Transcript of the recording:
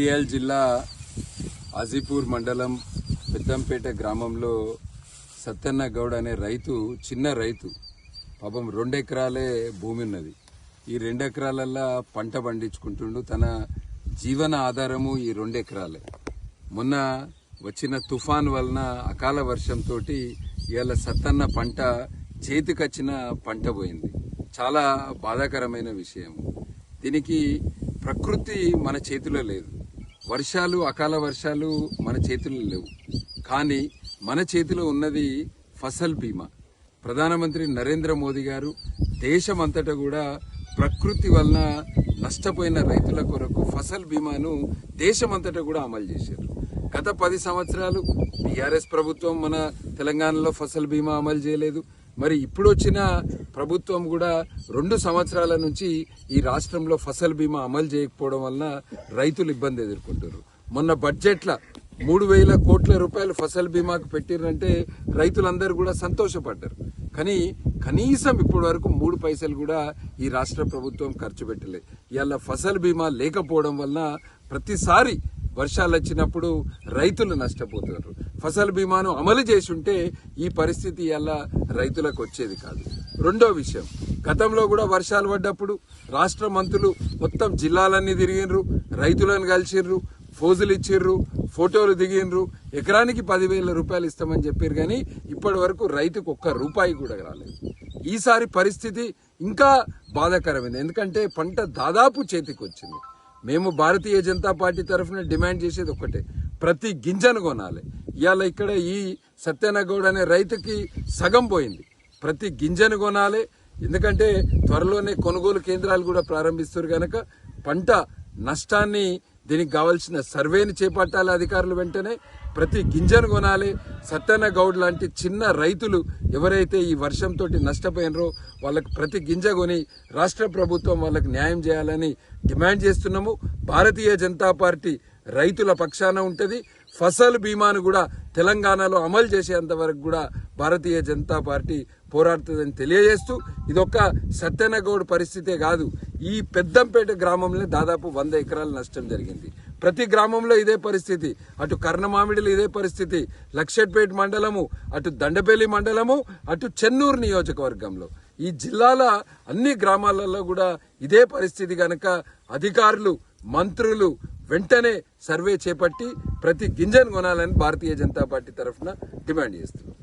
CL జిల్లా అజీపూర్ మండలం పెద్దంపేట గ్రామంలో సత్యన్న గౌడ్ అనే రైతు చిన్న రైతు పాపం రెండెకరాలే భూమి ఉన్నది ఈ రెండెకరాలల్లా పంట పండించుకుంటుండు. తన జీవన ఆధారము ఈ రెండెకరాలే. మొన్న వచ్చిన తుఫాన్ వలన అకాల వర్షంతో ఇవాళ సత్తన్న పంట చేతికొచ్చిన పంట పోయింది. చాలా బాధాకరమైన విషయం దీనికి ప్రకృతి మన చేతిలో లేదు. వర్షాలు అకాల వర్షాలు మన చేతుల్లో లేవు. కానీ మన చేతిలో ఉన్నది ఫసల్ బీమా. ప్రధానమంత్రి నరేంద్ర మోదీ గారు దేశమంతటా కూడా ప్రకృతి వలన నష్టపోయిన రైతుల కొరకు ఫసల్ బీమాను దేశమంతటా కూడా అమలు చేశారు. గత పది సంవత్సరాలు బీఆర్ఎస్ ప్రభుత్వం మన తెలంగాణలో ఫసల్ బీమా అమలు చేయలేదు. మరి ఇప్పుడు వచ్చిన ప్రభుత్వం కూడా రెండు సంవత్సరాల నుంచి ఈ రాష్ట్రంలో ఫసల్ బీమా అమలు చేయకపోవడం వలన రైతులు ఇబ్బంది ఎదుర్కొంటారు మొన్న బడ్జెట్ల మూడు వేల కోట్ల రూపాయలు ఫసల్ బీమాకు పెట్టిరంటే రైతులందరూ కూడా సంతోషపడ్డారు. కానీ కనీసం ఇప్పటి వరకు మూడు పైసలు కూడా ఈ రాష్ట్ర ప్రభుత్వం ఖర్చు పెట్టలేదు ఇవాళ ఫసల్ బీమా లేకపోవడం వలన ప్రతిసారి వర్షాలు వచ్చినప్పుడు రైతులు నష్టపోతున్నారు. ఫసల్ బీమాను అమలు చేసి ఉంటే ఈ పరిస్థితి ఎలా రైతులకు వచ్చేది కాదు. రెండో విషయం గతంలో కూడా వర్షాలు పడ్డప్పుడు రాష్ట్ర మంత్రులు మొత్తం జిల్లాలన్నీ తిరిగినరు రైతులను కలిసిర్రు ఫోజులు ఇచ్చిర్రు ఫోటోలు దిగినరు ఎకరానికి పదివేల రూపాయలు ఇస్తామని చెప్పారు కానీ ఇప్పటి వరకు రైతుకు ఒక్క రూపాయి కూడా రాలేదు. ఈసారి పరిస్థితి ఇంకా బాధాకరమైంది. ఎందుకంటే పంట దాదాపు చేతికి వచ్చింది మేము భారతీయ జనతా పార్టీ తరఫున డిమాండ్ చేసేది ఒక్కటే ప్రతి గింజను కొనాలి. ఇవాళ ఇక్కడ ఈ సత్యనగౌడ్ అనే రైతుకి సగం పోయింది. ప్రతి గింజను కొనాలి. ఎందుకంటే త్వరలోనే కొనుగోలు కేంద్రాలు కూడా ప్రారంభిస్తారు కనుక పంట నష్టాన్ని దీనికి కావాల్సిన సర్వేని చేపట్టాలి అధికారులు వెంటనే. ప్రతి గింజను కొనాలి. సత్యన్న గౌడ్ లాంటి చిన్న రైతులు ఎవరైతే ఈ వర్షంతో నష్టపోయినరో వాళ్ళకు ప్రతి గింజ కొని రాష్ట్ర ప్రభుత్వం వాళ్ళకు న్యాయం చేయాలని డిమాండ్ చేస్తున్నాము. భారతీయ జనతా పార్టీ రైతుల పక్షాన ఉంటుంది. ఫసల్ బీమాను కూడా తెలంగాణలో అమలు చేసేంత వరకు కూడా భారతీయ జనతా పార్టీ పోరాడుతుందని తెలియజేస్తూ ఇదొక సత్యనగౌడ్ పరిస్థితే కాదు. ఈ పెద్దంపేట గ్రామంలో దాదాపు వంద ఎకరాల నష్టం జరిగింది. ప్రతి గ్రామంలో ఇదే పరిస్థితి. అటు కర్ణమామిడిలో ఇదే పరిస్థితి. లక్షట్పేట మండలము అటు దండపల్లి మండలము అటు చెన్నూరు నియోజకవర్గంలో. ఈ జిల్లాల అన్ని గ్రామాలలో కూడా ఇదే పరిస్థితి కనుక అధికారులు మంత్రులు వెంటనే సర్వే చేపట్టి ప్రతి గింజను కొనాలని భారతీయ జనతా పార్టీ తరఫున డిమాండ్ చేస్తున్నాం.